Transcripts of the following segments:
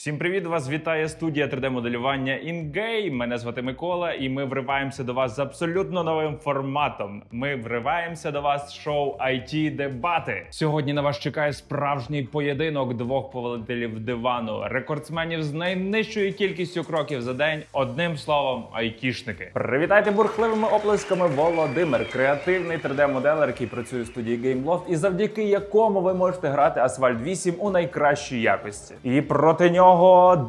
Всім привіт! Вас вітає студія 3D-моделювання InGame. Мене звати Микола, і ми вриваємося до вас з абсолютно новим форматом. Ми вриваємося до вас шоу IT дебати. Сьогодні на вас чекає справжній поєдинок двох повелителів дивану, рекордсменів з найнижчою кількістю кроків за день. Одним словом, айтішники. Привітайте бурхливими оплесками Володимир, креативний 3D-моделер, який працює в студії GameLoft, і завдяки якому ви можете грати Asphalt 8 у найкращій якості. І проти нього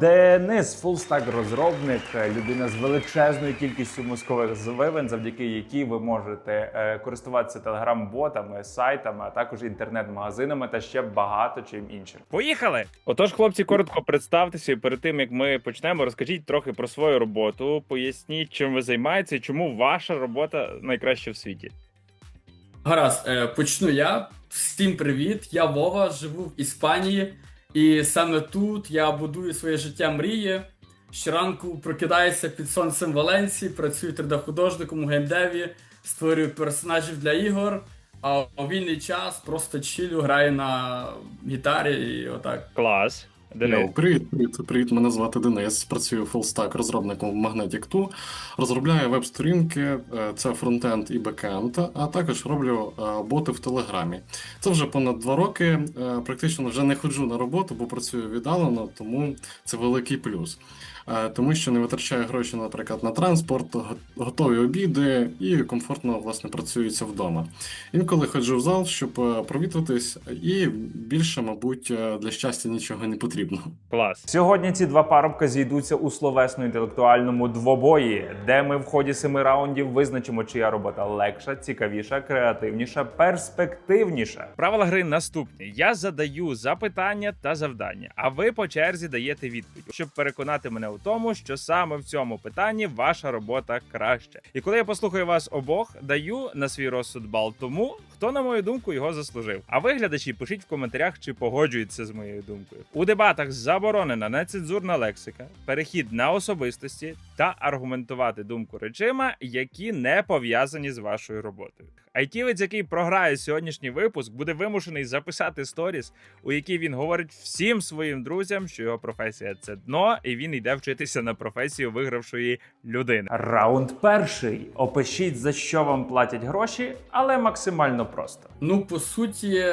Денис, фулстак розробник, людина з величезною кількістю мозкових звивин, завдяки якій ви можете е, користуватися телеграм-ботами, сайтами, а також інтернет-магазинами та ще багато чим іншим. Поїхали! Отож, хлопці, коротко представтеся і перед тим як ми почнемо, розкажіть трохи про свою роботу. Поясніть, чим ви займаєтеся і чому ваша робота найкраща в світі. Гаразд, е, почну я. Всім привіт! Я Вова, живу в Іспанії, і саме тут я будую своє життя мрії. Щоранку прокидаюся під сонцем Валенції, працюю 3D-художником у геймдеві, створюю персонажів для ігор, а у вільний час просто чилю, граю на гітарі і отак. Клас. Денис. Йо, привіт, привіт, привіт. Мене звати Денис. Працюю фулстак розробником в Magnetic 2. Розробляю веб-сторінки, е, це фронтенд і бекенд, а також роблю е, боти в Телеграмі. Це вже понад два роки. Е, Практично вже не ходжу на роботу, бо працюю віддалено, тому це великий плюс. Е, Тому що не витрачаю гроші, наприклад, на транспорт, готові обіди і комфортно власне працюється вдома. Інколи ходжу в зал, щоб е, провітритись, і більше, мабуть, е, для щастя нічого не потрібно. Клас. Сьогодні ці два парубка зійдуться у словесно-інтелектуальному двобої, де ми в ході семи раундів визначимо, чия робота легша, цікавіша, креативніша, перспективніша. Правила гри наступні: я задаю запитання та завдання, а ви по черзі даєте відповідь, щоб переконати мене у тому, що саме в цьому питанні ваша робота краща. І коли я послухаю вас обох, даю на свій розсуд бал тому, хто, на мою думку, його заслужив. А ви, глядачі, пишіть в коментарях, чи погоджуєтеся з моєю думкою. У дебатах заборонена нецензурна лексика, перехід на особистості та аргументувати думку речима, які не пов'язані з вашою роботою. Айтівець, який програє сьогоднішній випуск, буде вимушений записати сторіс, у якій він говорить всім своїм друзям, що його професія це дно, і він йде вчитися на професію вигравшої людини. Раунд перший. Опишіть за що вам платять гроші, але максимально просто. Ну, по суті,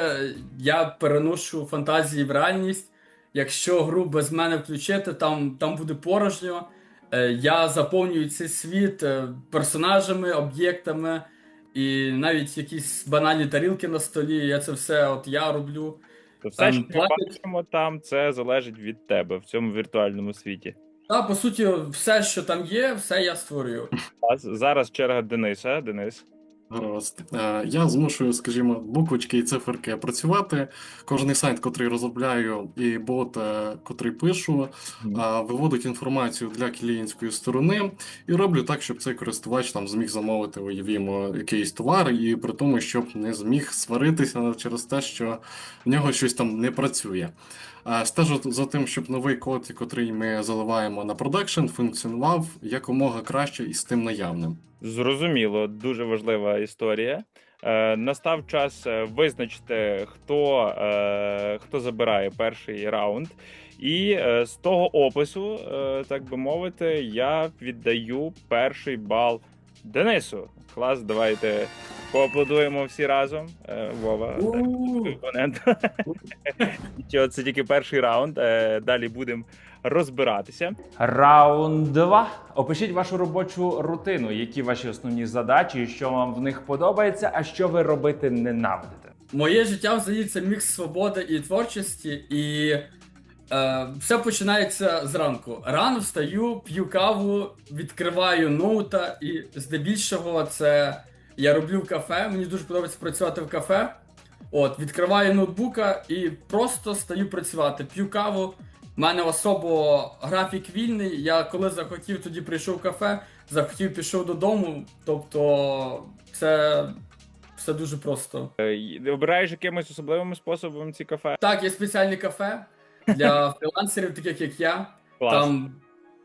я переношу фантазії в реальність. Якщо гру без мене включити, там, там буде порожньо. Е, Я заповнюю цей світ е, персонажами, об'єктами і навіть якісь банальні тарілки на столі. Я це все от я роблю. То все, Там що ми платять- бачимо там, це залежить від тебе в цьому віртуальному світі. Та по суті, все, що там є, все я створюю. А зараз черга Дениса. Денис. Гаразд. Е, Я змушую, скажімо, буквочки і циферки працювати. Кожний сайт, котрий розробляю, і бот, е, котрий пишу, е, виводить інформацію для клієнтської сторони і роблю так, щоб цей користувач там зміг замовити, уявімо, якийсь товар, і при тому, щоб не зміг сваритися через те, що в нього щось там не працює. Е, Стежу за тим, щоб новий код, котрий ми заливаємо на продакшн, функціонував якомога краще із тим наявним. Зрозуміло, дуже важлива історія. Е, настав час е, визначити, хто, хто забирає перший раунд. І з того опису, так би мовити, я віддаю перший бал Денису. Клас, давайте поаплодуємо всі разом. Е, Вова. Опонент. Це тільки перший раунд. е, Далі будемо розбиратися. Раунд 2. Опишіть вашу робочу рутину, які ваші основні задачі, що вам в них подобається, а що ви робити ненавидите. Моє життя взагалі це мікс свободи і творчості, і е, все починається зранку. Рано встаю, п'ю каву, відкриваю ноута, і здебільшого це я роблю кафе. Мені дуже подобається працювати в кафе. От, відкриваю ноутбука і просто стаю працювати. П'ю каву. У мене особо графік вільний. Я коли захотів, тоді прийшов в кафе, захотів, пішов додому. Тобто, це все дуже просто. Е, Обираєш якимось особливим способом ці кафе? Так, є спеціальні кафе для фрілансерів, таких як я. Клас. Там,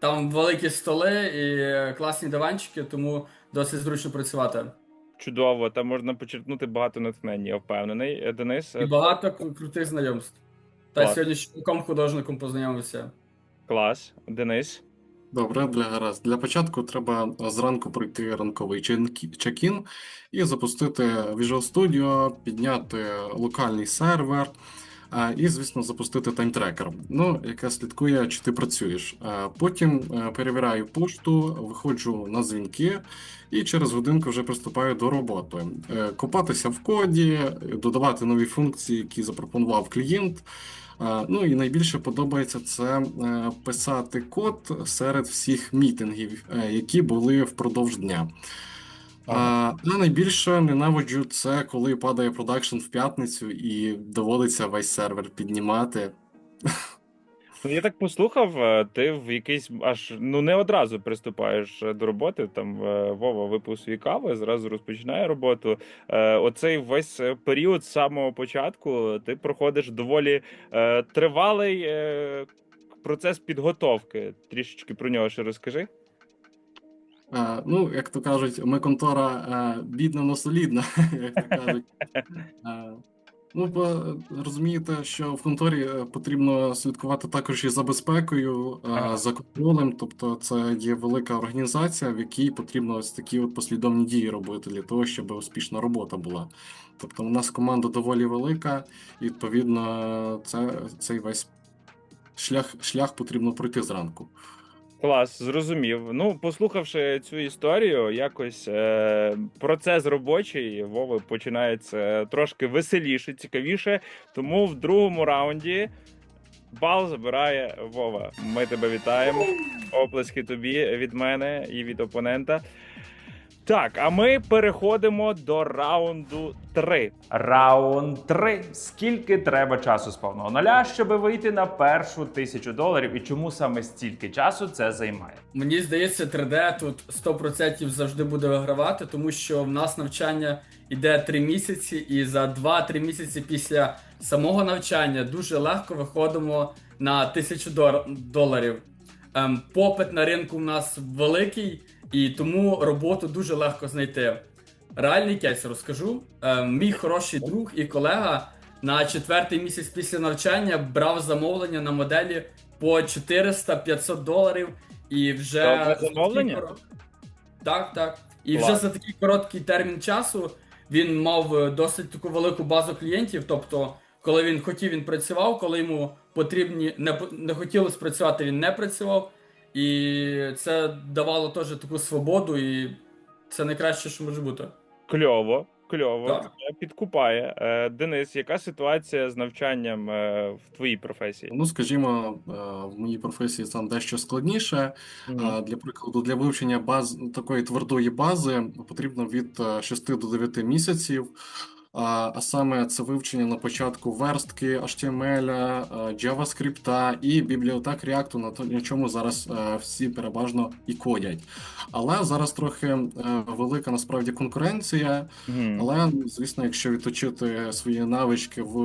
там великі столи і класні диванчики, тому досить зручно працювати. Чудово, там можна почерпнути багато натхнення, я впевнений. Е, Денис, І е, багато крутих знайомств. Та Клас. сьогодні з чоловіком художником познайомився. Клас, Денис. Добре, для гаразд. Для початку треба зранку пройти ранковий чекін і запустити Visual Studio, підняти локальний сервер. І, звісно, запустити таймтрекер, ну, яке слідкує, чи ти працюєш. Потім е, перевіряю пошту, виходжу на дзвінки і через годинку вже приступаю до роботи. Е, Копатися в коді, додавати нові функції, які запропонував клієнт. Ну і найбільше подобається це е, писати код серед всіх мітингів, які були впродовж дня. А, найбільше ненавиджу це, коли падає продакшн в п'ятницю і доводиться весь сервер піднімати. Ну, я так послухав, е, ти в якийсь аж ну не одразу приступаєш е, до роботи. Там е, Вова випив свій каву, зразу розпочинає роботу. Оцей весь період з самого початку ти проходиш доволі тривалий процес підготовки. Трішечки про нього ще розкажи. А, ну, як то кажуть, ми контора е, бідна, но солідна, як то кажуть. Ну, бо розумієте, що в конторі е, потрібно слідкувати також і за безпекою, е, Ага. за контролем. Тобто, це є велика організація, в якій потрібно ось такі от послідовні дії робити для того, щоб успішна робота була. Тобто, у нас команда доволі велика, і відповідно, це цей весь шлях, шлях потрібно пройти зранку. Клас, зрозумів. Ну, послухавши цю історію, якось е, процес робочий Вови починається трошки веселіше, цікавіше. Тому в другому раунді бал забирає Вова. Ми тебе вітаємо. Оплески тобі від мене і від опонента. Так, а ми переходимо до раунду 3. Раунд 3. Скільки треба часу з повного нуля, щоб вийти на першу тисячу доларів, і чому саме стільки часу це займає? Мені здається, 3D тут 100% завжди буде вигравати, тому що в нас навчання йде 3 місяці, і за 2-3 місяці після самого навчання дуже легко виходимо на 1000 дор- доларів. Ем, попит на ринку в нас великий, і тому роботу дуже легко знайти. Реальний кейс розкажу. Ем, мій хороший друг і колега на четвертий місяць після навчання брав замовлення на моделі по 400-500 доларів. І вже замовлення? Так, так. І Клас. вже за такий короткий термін часу він мав е, досить таку велику базу клієнтів. Тобто, коли він хотів, він працював, коли йому потрібні не, не хотілося працювати, він не працював. І це давало теж таку свободу, і це найкраще, що може бути. Кльово, кльово, Так. Це підкупає. Е, Денис, яка ситуація з навчанням е, в твоїй професії? Ну, скажімо, е, в моїй професії там дещо складніше. А, Для прикладу, для вивчення баз такої твердої бази потрібно від е, 6 до 9 місяців. А а саме це вивчення на початку верстки HTML, е, JavaScript і бібліотек React, на то- на чому зараз е, всі переважно і кодять. Але зараз трохи е, велика насправді конкуренція. Мгм. Але, звісно, якщо відточити свої навички в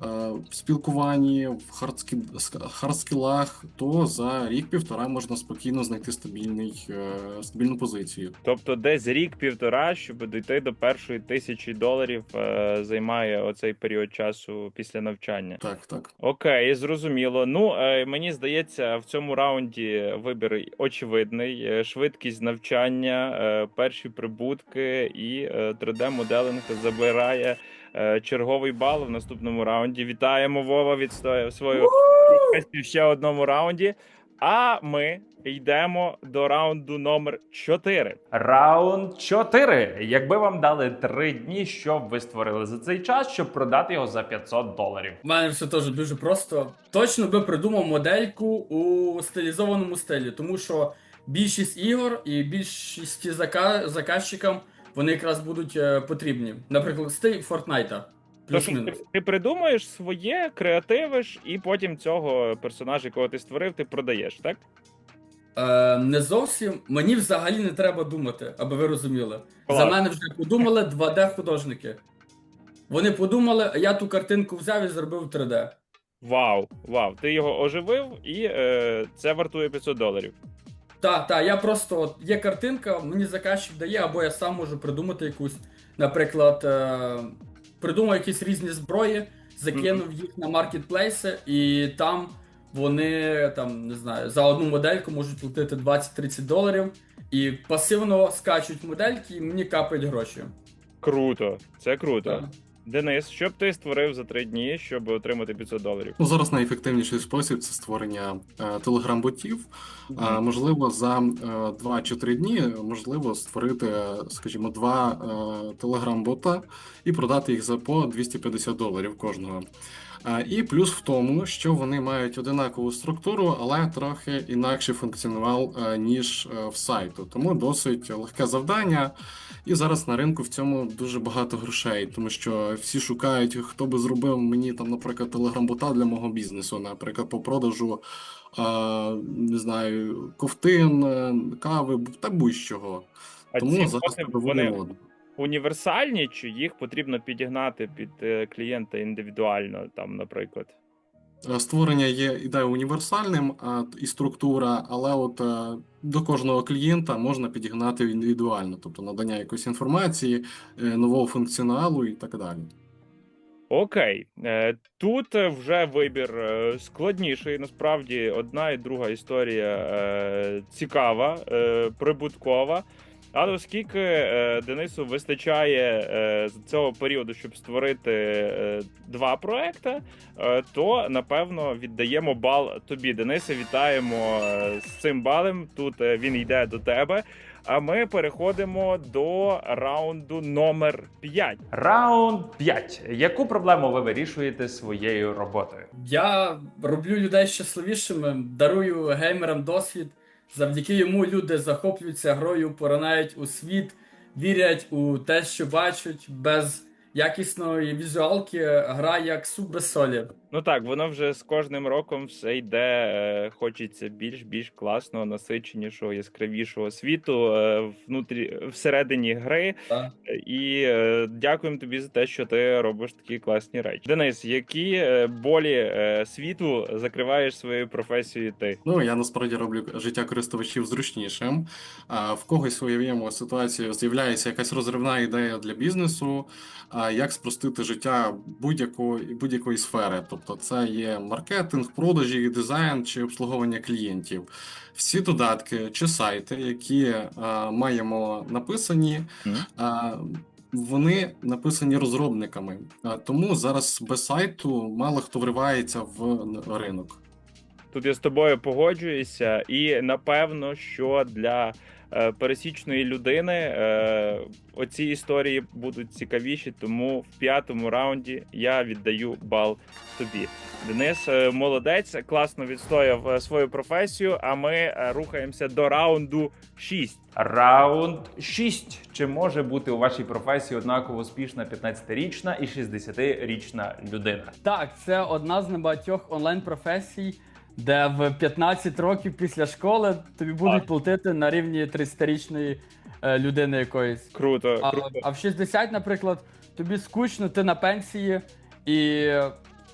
в спілкуванні, в хардскі- ск- хардскілах, то за рік-півтора можна спокійно знайти стабільний, е, стабільну позицію. Тобто, десь рік-півтора, щоб дійти до першої тисячі доларів, е, займає оцей період часу після навчання. Так, так. Окей, зрозуміло. Ну е, мені здається, в цьому раунді вибір очевидний: Е, швидкість навчання, е, перші прибутки і е, 3D-моделинг забирає е, черговий бал в наступному раунді. Вітаємо Вова відстояв свою професію в ще одному раунді. А ми йдемо до раунду номер 4. Раунд 4. Якби вам дали 3 дні, що б ви створили за цей час, щоб продати його за 500 доларів? У мене все теж дуже просто. Точно би придумав модельку у стилізованому стилі, тому що більшість ігор і більшість зака- заказчикам вони якраз будуть е, потрібні. Наприклад, стиль Фортнайта. Ти, ти придумаєш своє, креативиш, і потім цього персонажа, якого ти створив, ти продаєш, так? Е, не зовсім. Мені взагалі не треба думати, аби ви розуміли. Клас. За мене вже подумали 2D-художники. Вони подумали, а я ту картинку взяв і зробив 3D. Вау, вау, ти його оживив, і е, це вартує 500 доларів. Так, так, я просто от є картинка, мені заказчик дає, або я сам можу придумати якусь, наприклад, е, придумав якісь різні зброї, закинув їх на маркетплейси, і там вони там не знаю за одну модельку можуть платити 20-30 доларів і пасивно скачуть модельки, і мені капають гроші. Круто, це круто. Так. Денис, що б ти створив за три дні, щоб отримати 500 доларів? Ну, зараз найефективніший спосіб це створення е, телеграм-ботів. А, можливо, за е, 2 чи 3 дні можливо створити, е, скажімо, два е, телеграм-бота і продати їх за по 250 доларів кожного. А, І плюс в тому, що вони мають одинакову структуру, але трохи інакший функціонал, е, ніж е, в сайту. Тому досить легке завдання. І зараз на ринку в цьому дуже багато грошей, тому що всі шукають, хто би зробив мені там, наприклад, телеграм-бота для мого бізнесу, наприклад, по продажу а, не знаю, ковтин, е, кави, та будь-чого. А Тому ці зараз вони модно. універсальні, чи їх потрібно підігнати під е, клієнта індивідуально, там, наприклад? Е, Створення є ідея універсальним а, і структура, але от е, до кожного клієнта можна підігнати індивідуально, тобто надання якоїсь інформації, е, нового функціоналу і так далі. Окей, тут вже вибір складніший. Насправді, одна і друга історія цікава, прибуткова. Але оскільки е, Денису вистачає е, з цього періоду, щоб створити е, два проекти, е, то напевно віддаємо бал тобі. Денисе, вітаємо е, з цим балем. Тут е, він йде до тебе. А ми переходимо до раунду номер 5. Раунд 5. Яку проблему ви вирішуєте своєю роботою? Я роблю людей щасливішими, дарую геймерам досвід. Завдяки йому люди захоплюються грою, поранають у світ, вірять у те, що бачать. Без якісної візуалки гра як суп без солі. Ну так, воно вже з кожним роком все йде. е, Хочеться більш більш класного, насиченішого, яскравішого світу е, внутрі всередині гри. Та. І е, дякуємо тобі за те, що ти робиш такі класні речі. Денис, які е, болі е, світу закриваєш своєю професією ти? Ну, я насправді роблю життя користувачів зручнішим. А в когось уявімо ситуацію, з'являється якась розривна ідея для бізнесу, як спростити життя будь-якої будь-якої сфери. Тобто, це є маркетинг, продажі, дизайн чи обслуговування клієнтів. Всі додатки чи сайти, які а, маємо написані, а, вони написані розробниками. А, тому зараз без сайту мало хто вривається в ринок. Тут я з тобою погоджуюся, і напевно, що для е, пересічної людини е, оці історії будуть цікавіші, тому в п'ятому раунді я віддаю бал тобі. Денис, е, молодець, класно відстояв е, свою професію. А ми е, рухаємося до раунду 6. Раунд 6. Чи може бути у вашій професії однаково успішна 15-річна і 60-річна людина? Так, це одна з небагатьох онлайн-професій, де в 15 років після школи тобі будуть платити на рівні 30-річної е, людини якоїсь. Круто, А, круто. а в 60, наприклад, тобі скучно, ти на пенсії і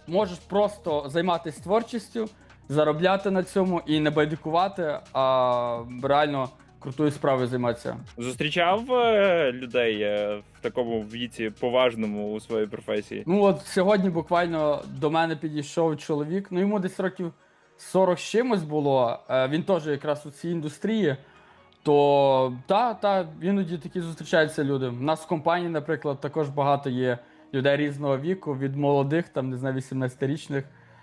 можеш просто займатися творчістю, заробляти на цьому і не байдикувати, а реально крутою справою займатися. Зустрічав е, людей е, в такому віці поважному у своїй професії. Ну от сьогодні буквально до мене підійшов чоловік, ну йому десь років 40 з чимось було. е, Він теж якраз у цій індустрії. То та, та, іноді такі зустрічаються люди. У нас в компанії, наприклад, також багато є людей різного віку, від молодих, там, не знаю, 18-річних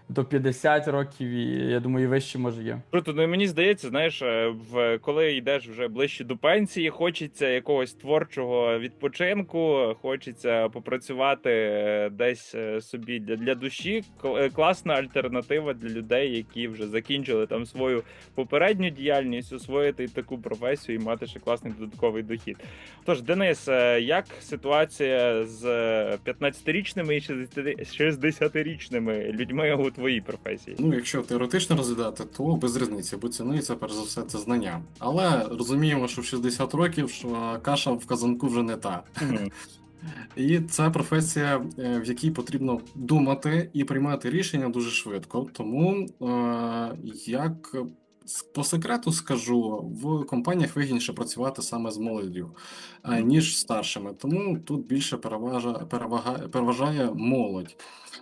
до 50 років, і я думаю, і вище може є. Круто, ну і мені здається, знаєш, е, в коли йдеш вже ближче до пенсії, хочеться якогось творчого відпочинку, хочеться попрацювати е, десь е, собі для, для душі. Кл- Класна альтернатива для людей, які вже закінчили там свою попередню діяльність, освоїти таку професію і мати ще класний додатковий дохід. Тож, Денис, як ситуація з е, 15-річними і 60-річними людьми у твоїй професії? Ну, якщо теоретично розглядати, то без різниці, бо цінується перш за все це знання. Але розуміємо, що в 60 років що каша в казанку вже не та. І це професія, е, в якій потрібно думати і приймати рішення дуже швидко. Тому е, як По секрету скажу, в компаніях вигідніше працювати саме з молоддю, а, ніж старшими. Тому тут більше переважа, перевага, переважає молодь.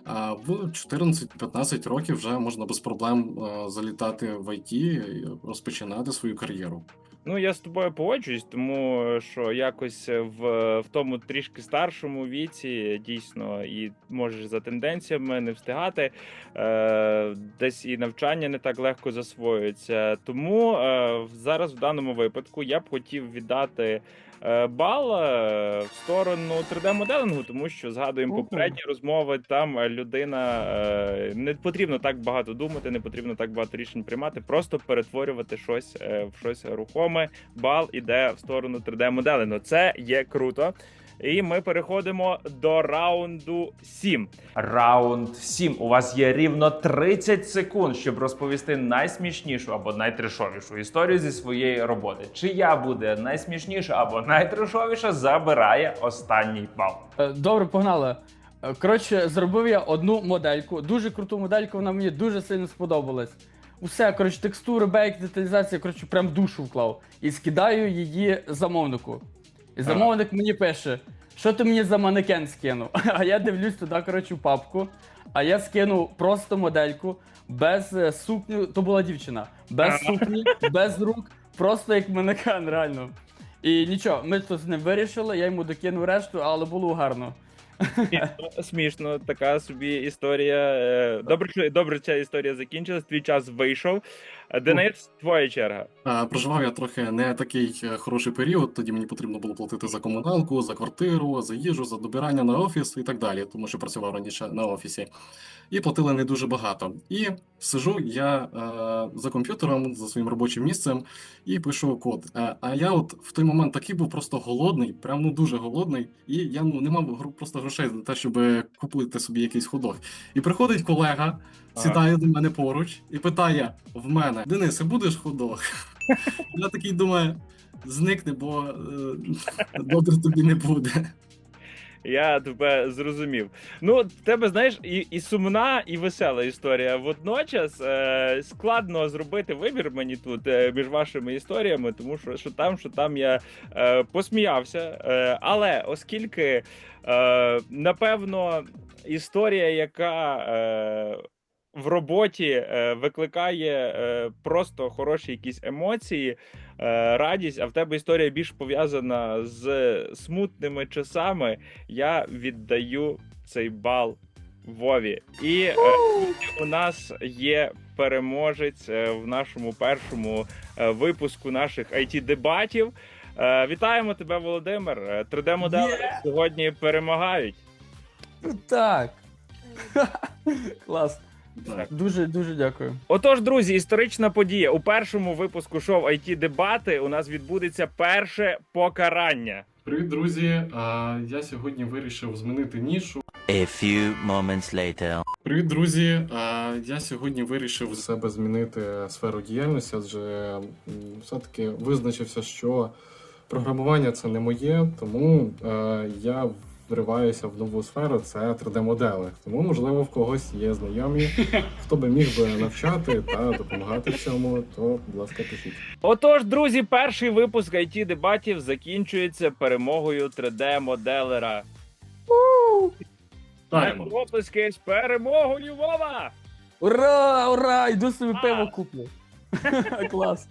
А в 14-15 років вже можна без проблем е, залітати в IT, і розпочинати свою кар'єру. Ну, я з тобою погоджуюсь, тому що якось в, в тому трішки старшому віці дійсно і можеш за тенденціями не встигати. Е, десь і навчання не так легко засвоюється. Тому е, зараз в даному випадку я б хотів віддати. Е, Бал е, в сторону 3D-моделингу, тому що згадуємо попередні розмови. Там е, людина не потрібно так багато думати, не потрібно так багато рішень приймати, просто перетворювати щось в щось рухоме. Бал іде в сторону 3D-моделингу. Це є круто. І ми переходимо до раунду 7. Раунд 7. У вас є рівно 30 секунд, щоб розповісти найсмішнішу або найтрешовішу історію зі своєї роботи. Чия буде найсмішніша або найтрешовіша, забирає останній бал. Е, Добре, погнали. Е, Коротше, зробив я одну модельку, дуже круту модельку, вона мені дуже сильно сподобалась. Усе, коротше, текстури, бейк, деталізація, коротше, прям душу вклав. І скидаю її замовнику. І замовник мені пише, що ти мені за манекен скинув? А я дивлюсь туди, коротше, папку. А я скинув просто модельку без е, сукні, то була дівчина, без сукні, без рук, просто як манекен, реально. І нічого, ми тут з ним вирішили, я йому докинув решту, але було гарно. Смішно, смішно, така собі історія. Е, Добре, добре, ця історія закінчилась. Твій час вийшов. Денис, твоя черга. Проживав я трохи не такий е, хороший період. Тоді мені потрібно було платити за комуналку, за квартиру, за їжу, за добирання на офіс і так далі, тому що працював раніше на офісі. І платили не дуже багато. І сижу я е, за комп'ютером, за своїм робочим місцем і пишу код. Е, а я от в той момент такий був просто голодний, прям ну дуже голодний, і я ну не мав гру- просто грошей на те, щоб купити собі якийсь ходок. І приходить колега, сідає до мене поруч і питає в мене: Денисе, будеш ходок? Я такий думаю, зникне, бо е, добре тобі не буде. Я тебе зрозумів. Ну, в тебе, знаєш, і, і сумна, і весела історія. Водночас е, складно зробити вибір мені тут е, між вашими історіями, тому що, що там, що там я е, посміявся. Е, але оскільки, е, напевно, історія, яка. Е, в роботі е, викликає е, просто хороші якісь емоції, е, радість, а в тебе історія більш пов'язана з смутними часами. Я віддаю цей бал Вові. І е, у нас є переможець в нашому першому випуску наших it дебатів. Е, вітаємо тебе, Володимир. 3D модели сьогодні перемагають. Так. Клас. Так. Дуже дуже дякую. Отож, друзі, історична подія. У першому випуску шоу it дебати у нас відбудеться перше покарання. Привіт, друзі! А, Я сьогодні вирішив змінити нішу. A few moments later. Привіт, друзі! А, Я сьогодні вирішив у себе змінити сферу діяльності, адже все-таки визначився, що програмування це не моє, тому е, я вриваюся в нову сферу, це 3D-модели. Тому, можливо, в когось є знайомі, хто би міг би навчати та допомагати в цьому, то, будь ласка, пишіть. Отож, друзі, перший випуск it дебатів закінчується перемогою 3D-моделера. Вітаємо! Оплески з перемогою Вова! Ура! Ура! Йду собі пиво куплю. Клас.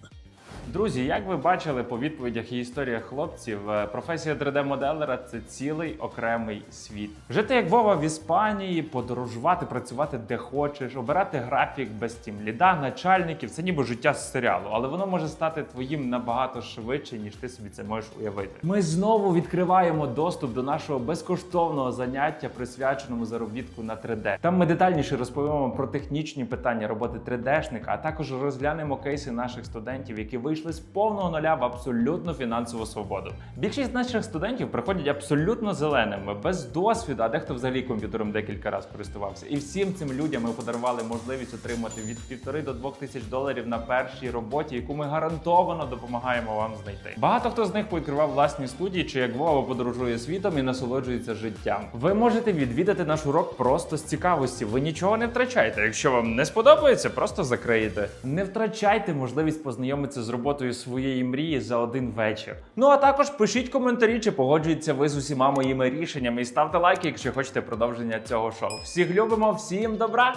Друзі, як ви бачили по відповідях і історіях хлопців, е, професія 3D-моделера це цілий окремий світ. Жити як Вова в Іспанії, подорожувати, працювати де хочеш, обирати графік без тімліда, начальників це ніби життя з серіалу, але воно може стати твоїм набагато швидше, ніж ти собі це можеш уявити. Ми знову відкриваємо доступ до нашого безкоштовного заняття, присвяченому заробітку на 3D. Там ми детальніше розповімо про технічні питання роботи 3D-шника, а також розглянемо кейси наших студентів, які вийшли вийшли з повного нуля в абсолютну фінансову свободу. Більшість наших студентів приходять абсолютно зеленими, без досвіду, а дехто взагалі комп'ютером декілька разів користувався. І всім цим людям ми подарували можливість отримати від півтори до двох тисяч доларів на першій роботі, яку ми гарантовано допомагаємо вам знайти. Багато хто з них відкривав власні студії, чи як Вова подорожує світом і насолоджується життям. Ви можете відвідати наш урок просто з цікавості. Ви нічого не втрачаєте. Якщо вам не сподобається, просто закриєте. Не втрачайте можливість познайомитися з роботою своєї мрії за один вечір. Ну а також пишіть коментарі, чи погоджуєтеся ви з усіма моїми рішеннями, і ставте лайки, якщо хочете продовження цього шоу. Всіх любимо, всім добра!